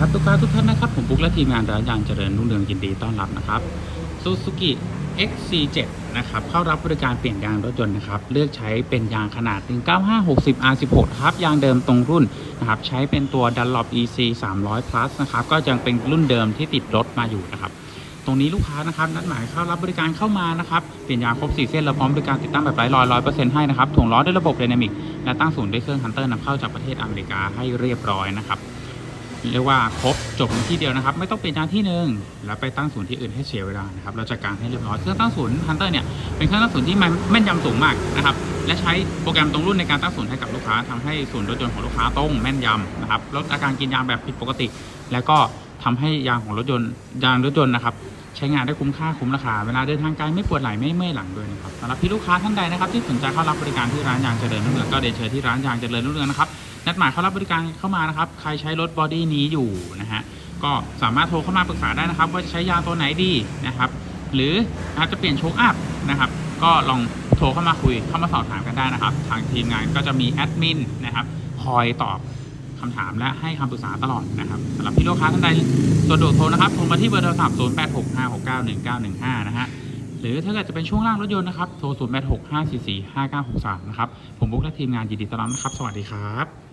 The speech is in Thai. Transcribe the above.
ครับลูกค้าทุกท่านนะครับ ผมปุ๊กและทีมงานร้านยางเจริญรุ่งเรืองยินดีต้อนรับนะครับ Suzuki XC7 นะครับเข้ารับบริการเปลี่ยนยางรถยนต์นะครับเลือกใช้เป็นยางขนาด 19560 R16 ครับยางเดิมตรงรุ่นนะครับใช้เป็นตัว Dunlop EC 300 plus นะครับก็ยังเป็นรุ่นเดิมที่ติดรถมาอยู่นะครับตรงนี้ลูกค้านะครับนัดหมายเข้ารับบริการเข้ามานะครับเปลี่ยนยางครบ 4 เส้นเราพร้อมบริการติดตั้งแบบไร้รอยร้อยเปอร์เซ็นต์ให้นะครับถ่วงล้อด้วยระบบไดนามิกและตั้งศูนย์ด้วยเครื่องฮันเตอร์นำเข้าจากประเทศอเมริกาให้เรียบร้อยนะครับ เรียกว่าครบจบในที่เดียวนะครับ ไม่ต้องเปลี่ยนยางที่หนึ่งแล้วไปตั้งศูนย์ที่อื่นให้เสียเวลานะครับเราจัดการให้เรียบร้อยเครื่องตั้งศูนย์ฮันเตอร์เนี่ยเป็นเครื่องตั้งศูนย์ที่มันแม่นยำสูงมากนะครับและใช้โปรแกรมตรงรุ่นในการตั้งศูนย์ให้กับลูกค้าทำให้ศูนย์รถยนต์ของลูกค้าตรงแม่นยำนะครับลดอาการกินยางแบบผิดปกติ แล้วก็ทำให้ยางของรถยนต์ยางรถยนต์นะครับใช้งานได้คุ้มค่าคุ้มราคาเวลาเดินทางไกลไม่ปวดไหล่ไม่เมื่อยหลังด้วยนะครับสำหรับพี่ลูกค้าท่านใดนะครับที่สนใจเข้ารับบริการที่ร้านยางเจริญรุ่งเรืองก็เดินเชิญที่ร้านยางเจริญรุ่งเรืองนะครับ นัดหมายเขารับบริการเข้ามานะครับ ใครใช้รถบอดี้นี้อยู่นะฮะ ก็สามารถโทรเข้ามาปรึกษาได้นะครับ ว่าจะใช้ยางตัวไหนดีนะครับ หรืออาจจะเปลี่ยนโชคอัพนะครับ ก็ลองโทรเข้ามาคุยเข้ามาสอบถามกันได้นะครับ ทางทีมงานก็จะมีแอดมินนะครับคอยตอบคำถามและให้คำปรึกษาตลอดนะครับสำหรับพี่ลูกค้าท่านใดสะดวกโทรนะครับโทรมาที่เบอร์โทรศัพท์ 0 8 6 5 6 9 1 9 1 5 นะฮะหรือถ้าเกิดจะเป็นช่วงล่างรถยนต์นะครับ โทร 0 8 6 5 4 4 5 9 6 3 นะครับ ผมบุ๊กและทีมงานยินดีต้อนรับนะครับ สวัสดีครับ